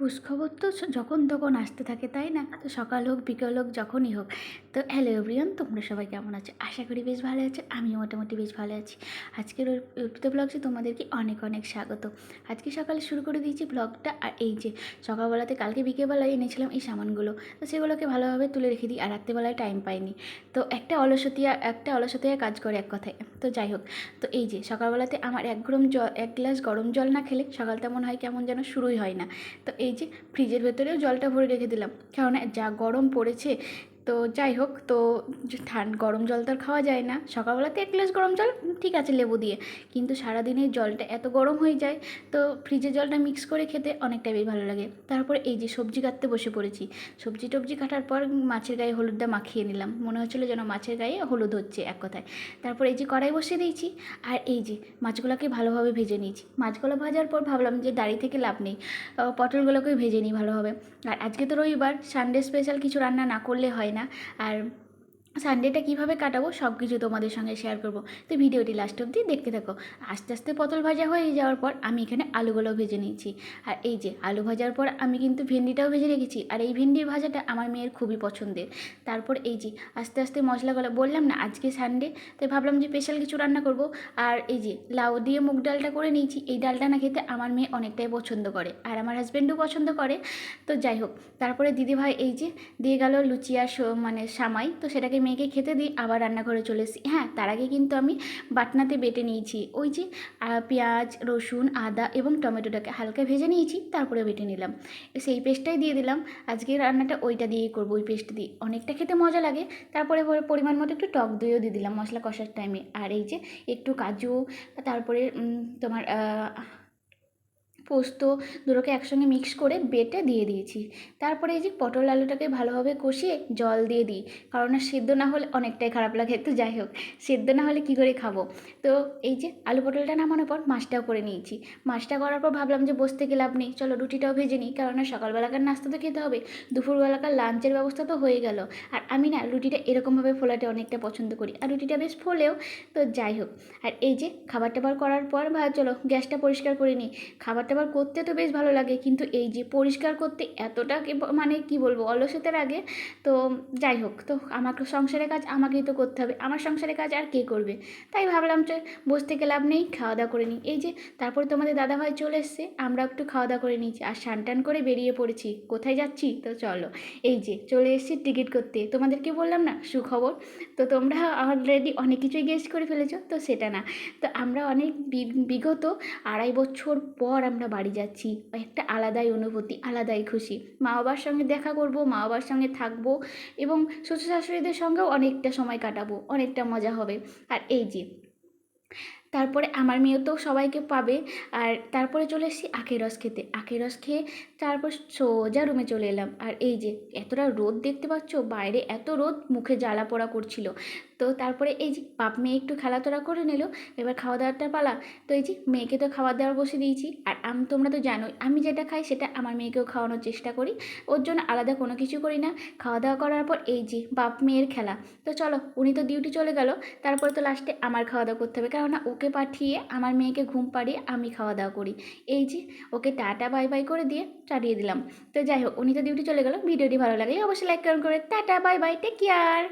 খোঁজখবর তো যখন তখন আসতে থাকে, তাই না? তো সকাল হোক, বিকাল হোক, যখনই হোক। তো হ্যালো এভরিওয়ান তোমরা সবাই কেমন আছো? আশা করি বেশ ভালো আছো, আমিও মোটামুটি বেশ ভালো আছি। আজকের উঠতে ব্লগসে তোমাদেরকে অনেক অনেক স্বাগত। আজকে সকালে শুরু করে দিয়েছি ব্লগটা আর এই যে সকালবেলাতে কালকে বিকেলবেলায় এনেছিলাম এই সামানগুলো। তো সেগুলোকে ভালোভাবে তুলে রেখে দিই, আর রাত্রেবেলায় টাইম পাইনি। তো একটা অলসতিয়া একটা অলসতিয়া কাজ করে এক কথায়। তো যাই হোক, তো এই যে সকালবেলাতে আমার এক গরম জল এক গ্লাস গরম জল না খেলে সকালটা মনে হয় কেমন যেন শুরুই হয় না। তো এই যে ফ্রিজের ভেতরেও জলটা ভরে রেখে দিলাম। কেননা যা গরম পড়েছে তো যাই হোক তো ঠান গরম জল তো আর খাওয়া যায় না। সকালবেলাতে এক গ্লাস গরম জল ঠিক আছে লেবু দিয়ে। কিন্তু সারাদিনের জলটা এত গরম হয়ে যায় তো ফ্রিজের জলটা মিক্স করে খেতে অনেকটা বেশ ভালো লাগে। তারপরে এই যে সবজি কাটতে বসে পড়েছি। সবজি টবজি কাটার পর মাছের গায়ে হলুদটা মাখিয়ে নিলাম। মনে হচ্ছিল যেন মাছের গায়ে হলুদ হচ্ছে এক কথায়। তারপর এই যে কড়াই বসিয়ে দিয়েছি আর এই যে মাছগুলোকে ভালোভাবে ভেজে নিয়েছি। মাছগুলো ভাজার পর ভাবলাম যে দাঁড়িয়ে থেকে লাভ নেই আহ, পটলগুলোকেও ভেজে নিই ভালোভাবে। আর আজকে তো রবিবার সানডে স্পেশাল কিছু রান্না না করলে হয় না। আর সানডেটা কীভাবে কাটাবো সব কিছু তোমাদের সঙ্গে শেয়ার করব। তো ভিডিওটি লাস্ট অবধি দেখতে থাকো। আস্তে আস্তে পটল ভাজা হয়ে যাওয়ার পর আমি এখানে আলুগুলো ভেজে নিয়েছি আর এই যে আলু ভাজার পর আমি কিন্তু ভেন্ডিটাও ভেজে রেখেছি। আর এই ভেন্ডির ভাজাটা আমার মেয়ের খুবই পছন্দের। তারপর এই যে আস্তে আস্তে মশলাগুলো, বললাম না আজকে সানডে তাই ভাবলাম যে স্পেশাল কিছু রান্না করব। আর এই যে লাউ দিয়ে মুগ ডালটা করে নিয়েছি। এই ডালটা না খেতে আমার মেয়ে অনেকটাই পছন্দ করে। আর আমার হাজব্যান্ডও পছন্দ করে। তো যাই হোক, তারপরে দিদিভাই এই যে দিয়ে গেল লুচি আর মানে সামাই। তো সেটাকে মেয়েকে খেতে দিই আবার রান্নাঘরে চলে এসেছি। হ্যাঁ তার আগে কিন্তু আমি বাটনাতে বেটে নিয়েছি। ওই যে পেঁয়াজ, রসুন, আদা এবং টমেটোটাকে হালকা ভেজে নিয়েছি, তারপরে বেটে নিলাম। সেই পেস্টটাই দিয়ে দিলাম। আজকে রান্নাটা ওইটা দিয়েই করব, ওই পেস্ট দিয়ে। অনেকটা খেতে মজা লাগে। তারপরে পরিমাণ মতো একটু টক দইও দিয়ে দিলাম মশলা কষার টাইমে আর এই যে, একটু কাজু, তারপরে তোমার পোস্ত দুটোকে একসঙ্গে মিক্স করে বেটে দিয়ে দিয়েছি। তারপরে এই যে পটল আলুটাকে ভালোভাবে কষিয়ে জল দিয়ে দিই, কারণ না সেদ্ধ না হলে অনেকটাই খারাপ লাগে। তো যাই হোক, সেদ্ধ না হলে কী করে খাব? তো এই যে আলু পটলটা নামানোর পর মাছটাও করে নিয়েছি। মাছটা করার পর ভাবলাম যে বসতে থেকে লাভ নেই, চলো রুটিটাও ভেজে নিই, কারণ সকালবেলাকার নাস্তা তো খেতে হবে। দুপুরবেলাকার লাঞ্চের ব্যবস্থা তো হয়ে গেল। আর আমি না রুটিটা এরকমভাবে ফোলাতে অনেকটা পছন্দ করি। আর রুটিটা বেশ ফোলেও, তো যাই হোক। আর এই যে খাবার টাবার করার পর ভাব চলো গ্যাসটা পরিষ্কার করে নিই। খাবার করতে তো বেশ ভালো লাগে, কিন্তু এই যে পরিষ্কার করতে এতটা মানে কি বলব, অলসতার আগে, তো যাই হোক, তো আমাকে সংসারের কাজ আমাকেই তো করতে হবে। আমার সংসারের কাজ আর কে করবে? তাই ভাবলাম যে বসে থেকে লাভ নেই খাওয়া দাওয়া করে নিই। এই যে তারপরে তোমাদের দাদাভাই চলে এসছে আমরা একটু খাওয়া দাওয়া করে নিয়েছি। আর স্নান টান করে বেরিয়ে পড়েছি। কোথায় যাচ্ছি? তো চলো, এই যে চলে এসেছি টিকিট করতে। তোমাদেরকে বললাম না? সুখবর। তো তোমরা অলরেডি অনেক কিছুই গেস্ট করে ফেলেছো, তো সেটা না। তো আমরা অনেক বিগত আড়াই বছর পর আমরা বাড়ি যাচ্ছি। একটা আলাদাই অনুভূতি, আলাদাই খুশি। মা বাবার সঙ্গে দেখা করব, মা বাবার সঙ্গে থাকব এবং শ্বশুর শাশুড়িদের সঙ্গেও অনেকটা সময় কাটাবো, অনেকটা মজা হবে। আর এই যে তারপরে আমার মেয়েও তো সবাইকে পাবে। আর তারপরে চলে এসেছি আখের রস খেতে। আখের রস খেয়ে তারপর সোজা রুমে চলে এলাম। আর এই যে এতটা রোদ দেখতে পাচ্ছ, বাইরে এত রোদ, মুখে জ্বালা পোড়া করছিল। তো তারপরে এই যে বাপ মেয়ে একটু খেলাধুলা করে নিল, এবার খাওয়া দাওয়াটা পালা। তো এই যে মেয়েকে তো খাবার দাবার বসে দিয়েছি। আর আমি তোমরা তো জানোই, আমি যেটা খাই সেটা আমার মেয়েকেও খাওয়ানোর চেষ্টা করি। ওর জন্য আলাদা কোনো কিছু করি না। খাওয়া দাওয়া করার পর এই যে বাপ মেয়ের খেলা। তো চলো, উনি তো ডিউটি চলে গেল, তারপরে তো লাস্টে আমার খাওয়া দাওয়া করতে হবে। কেননা ওকে পাঠিয়ে আমার মেয়েকে ঘুম পাড়িয়ে আমি খাওয়া দাওয়া করি। এই যে, ওকে টাটা, বাই বাই করে দিয়ে চালিয়ে দিলাম। তো যাই হোক, উনি তো ডিউটি চলে গেল। ভিডিওটি ভালো লাগলে অবশ্যই লাইক করে, tata, bye bye take care